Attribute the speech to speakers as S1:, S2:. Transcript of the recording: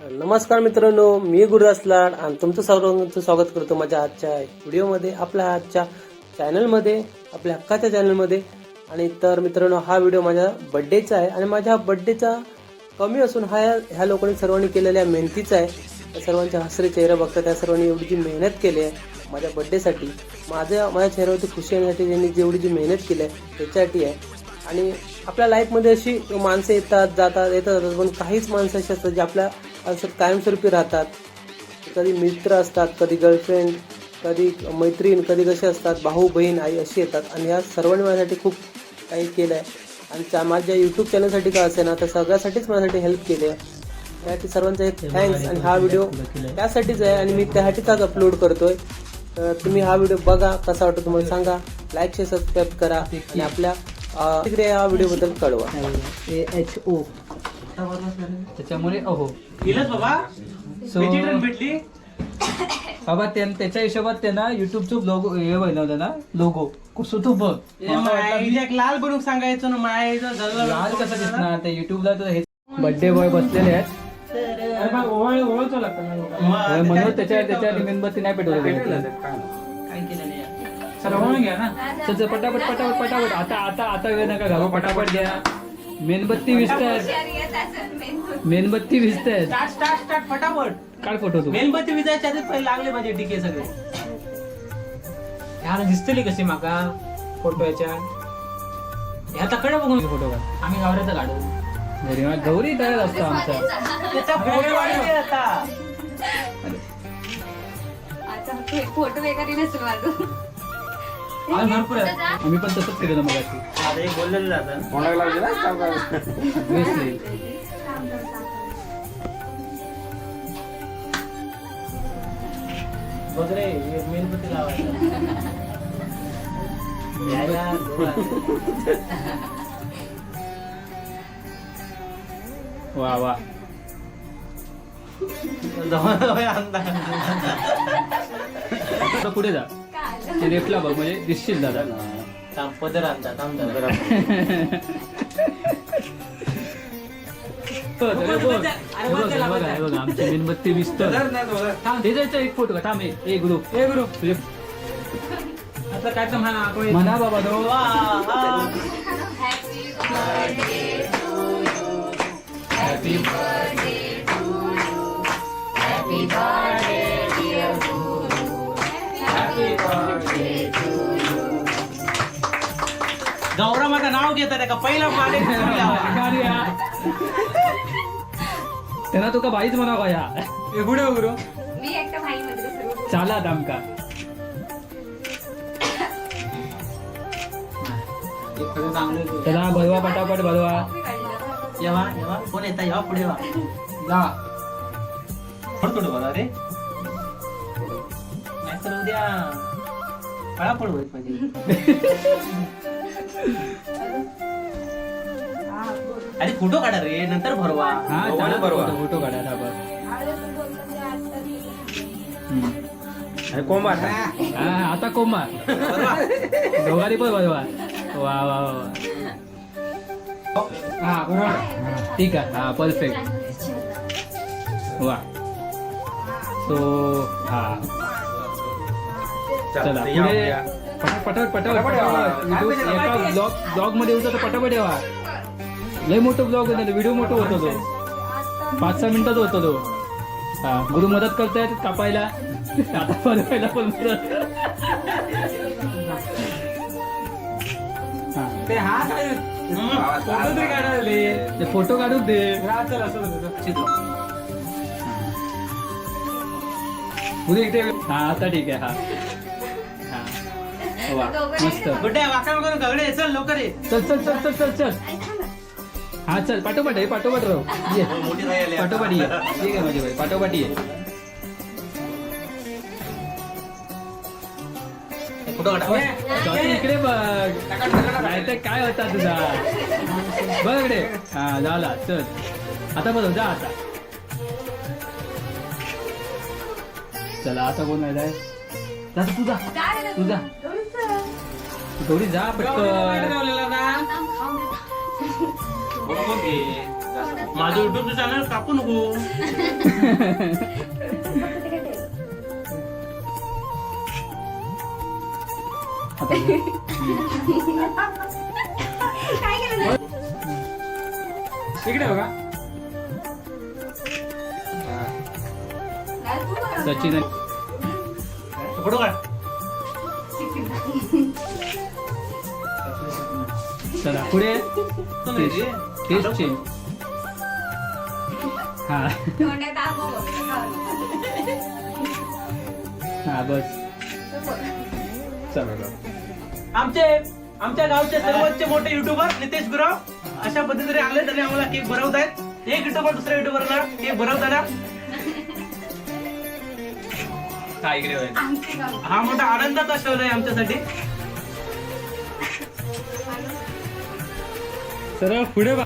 S1: नमस्कार मित्रांनो मी गुरुदास लाड आणि तुमचं सर्वांचं स्वागत करतो माझ्या आजच्या व्हिडिओमध्ये आपल्या आजच्या चॅनलमध्ये आपल्या हक्काच्या चॅनलमध्ये. आणि तर मित्रांनो हा व्हिडिओ माझ्या बड्डेचा आहे आणि माझ्या बड्डेचा कमी असून हा ह्या लोकांनी सर्वांनी केलेल्या मेहनतीचा आहे. त्या सर्वांचे हसरे चेहरा बघता त्या सर्वांनी एवढी जी मेहनत केली आहे माझ्या बड्डेसाठी माझ्या माझ्या चेहऱ्यावरती खुशी येण्यासाठी त्यांनी जेवढी जी मेहनत केली आहे त्याच्यासाठी आहे. आणि आपल्या लाईफमध्ये अशी माणसं येतात जातात येतात जातात पण काहीच माणसं अशी असतात जे आपल्या आयुष्यात कायमस्वरूपी राहतात. कधी मित्र असतात कधी गर्लफ्रेंड कधी मैत्रीण कधी कसे असतात भाऊ बहीण आई अशी येतात. आणि या सर्वांनी माझ्यासाठी खूप काही केलं आहे आणि त्या माझ्या यूट्यूब चॅनलसाठी का असे ना तर सगळ्यासाठीच माझ्यासाठी हेल्प केली आहे. त्यासाठी सर्वांचा एक थँक्स आणि हा व्हिडिओ त्यासाठीच आहे आणि मी त्यासाठीच आज अपलोड करतोय. तर तुम्ही हा व्हिडिओ बघा कसा वाटतो तुम्हाला सांगा. लाईक शेअर सबस्क्राईब करा. आणि आपल्या तिकडे या व्हिडिओबद्दल कळवा.
S2: एच ओ त्याच्यामुळे अहो.
S3: गेलच बाबा.
S2: So-
S3: भेटली
S2: बाबा त्यां- त्याच्या हिशोबात त्यांना युट्यूबचं लोगो हे बनवलं ना लोगो कसं तो बघ. मला वाटलं
S3: हिला एक लाल बनवून सांगायचं ना मायाचं झालं
S2: लाल कसं दिसणार? ते युट्यूबला तर हे बर्थडे बॉय बसलेले आहेत. होय, म्हणून त्याच्या त्याच्या मेणबत्ती नाही पेटवलं
S3: घ्या ना.
S2: चल चल, पटापट पटापट पटापट. आता आता आता वेळ नका घालू. पटापट घ्या. मेणबत्ती विजतायत. मेणबत्ती विजतायत.
S3: स्टार्ट स्टार्ट स्टार्ट फटाफट.
S2: काढ फोटो तू.
S3: मेणबत्ती विजायच्या आधी पहिले लागले माझे टिके सगळे. ह्याला दिसतली कशी माका फोटो याच्या? ह्या तकडे बघून
S2: फोटो काढ.
S3: आम्ही गावऱ्याचा काढू.
S2: घरी मग गौरी तयार असतो आमचा.
S3: त्याचा फोटो वाढले आता.
S4: फोटो वगैरे नसेल माझं
S3: आज भरपूर आहे.
S2: आम्ही पण तसंच केलं मग
S3: बोललेलं जातं
S2: Obviously.
S3: बघ रे हे मेणबत्ती लावायचं यायला
S2: वा वा. आता पुढे जा? ते लेफ्टला बघ म्हणजे दिसशील दादा.
S3: थांब पदर आणता थांब जरा.
S2: बघ, हे बघ, हे बघ, हे बघ, आमची मेणबत्ती दिसत. थांब ते जायचं एक फोटो थांब ए ए ग्रुप ए ग्रुप तुझे
S3: आता काय तर म्हणा आपण
S2: म्हणा बाबा
S3: वा, हा. नाव घेतात का पहिला
S2: त्यांना तुका बाईच म्हणा का या?
S3: पुढे गुरु
S4: मी एकटा भाई मध्ये सर्व
S2: चाला दामका. त्याला भरवा पटापट भरवा.
S3: येवा येवा कोण येता? येवा पुढे वा. जा. थोडं थोडं बघा रे. नाहीतर उद्या फळा पड पाहिजे. अरे फोटो काढा रे नंतर भरवा.
S2: हा चाला बरोबर फोटो काढा दाबा हा. आता कोमा दोघांनी पण भरवा. वा वा वा
S3: हा बरोबर.
S2: ठीक आहे. हा परफेक्ट वा. सो हा. चला पुढे पटापट पटापट पटापट. एका ब्लॉग ब्लॉगमध्ये होता तर पटापट यावा लय मोठं ब्लॉग होता व्हिडिओ मोठं होता तो. पाच सहा मिनिटाचा होता तो. हा गुरु मदत करतायत कापायला. आता बनवायला पण मदत
S3: फोटो
S2: काढून दे. इकडे हा आता ठीक आहे हा. हा. वा मस्त.
S3: चल
S2: चल चल चल चल चल. हा चल पाठोपाठ ये पाठोपाठ राहू. ये. पाठोपाठ ये. ठीक आहे माझे भाई पाठोपाठ ये. इकडे बघ. नाहीतर काय होता तुझा? बघ इकडे. हा झाला चल. आता बघ जा आता. चला आता कोण आहे जा तू तुझा तुझा थोडी जा पटकन.
S3: माझं युट्यूब चॅनल कापू नको.
S2: आता इकडे बघा. सचिन.
S3: फोटो काढ.
S2: चला पुढे. Taste change. हा.
S4: तोंडात आंबो बघ.
S2: हा बस. चला
S3: आमचे आमच्या गावचे सर्वोच्च मोठे युट्यूबर नितेश गुराव अशा पद्धतीने आले त्यांनी आम्हाला केक बनवत आहेत एक युट्यूबर दुसऱ्या युट्यूबरला केक बनवताना काय. हा मोठा आनंदाचा क्षण आहे आमच्यासाठी.
S2: सरळ पुढे बघ